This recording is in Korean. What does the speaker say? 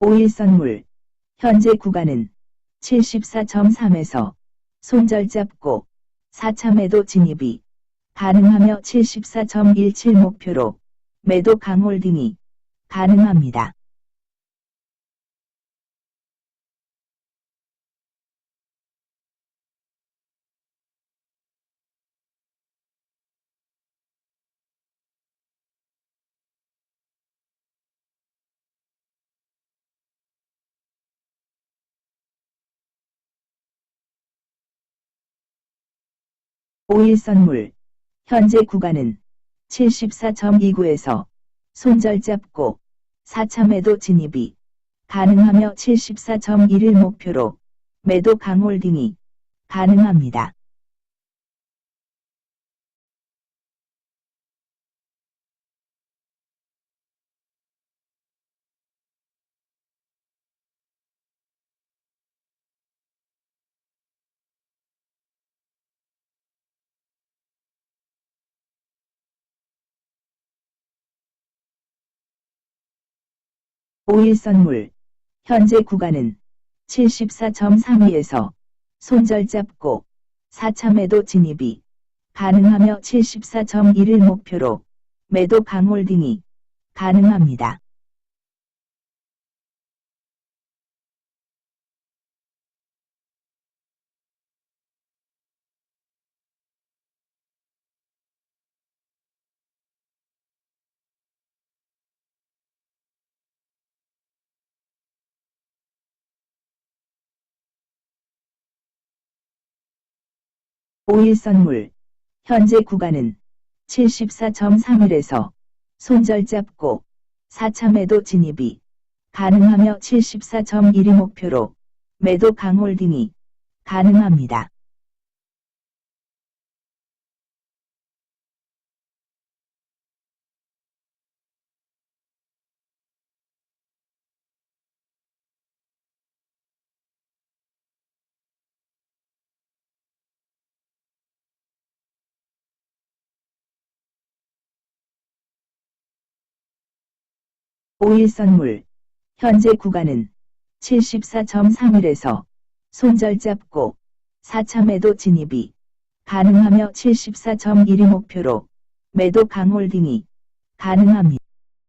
오일 선물. 현재 구간은 74.3에서 손절 잡고 4차 매도 진입이 가능하며 74.17 목표로 매도 강홀딩이 가능합니다. 오일 선물. 현재 구간은 74.29에서 손절 잡고 4차 매도 진입이 가능하며 74.11 목표로 매도 강홀딩이 가능합니다. 오일 선물. 현재 구간은 74.32에서 손절 잡고 4차 매도 진입이 가능하며 74.11 목표로 매도 강홀딩이 가능합니다. 오일 선물. 현재 구간은 74.31에서 손절 잡고 4차 매도 진입이 가능하며 74.12 목표로 매도 강홀딩이 가능합니다. 오일 선물. 현재 구간은 74.31에서 손절 잡고 4차 매도 진입이 가능하며 74.12 목표로 매도 강홀딩이 가능합니다.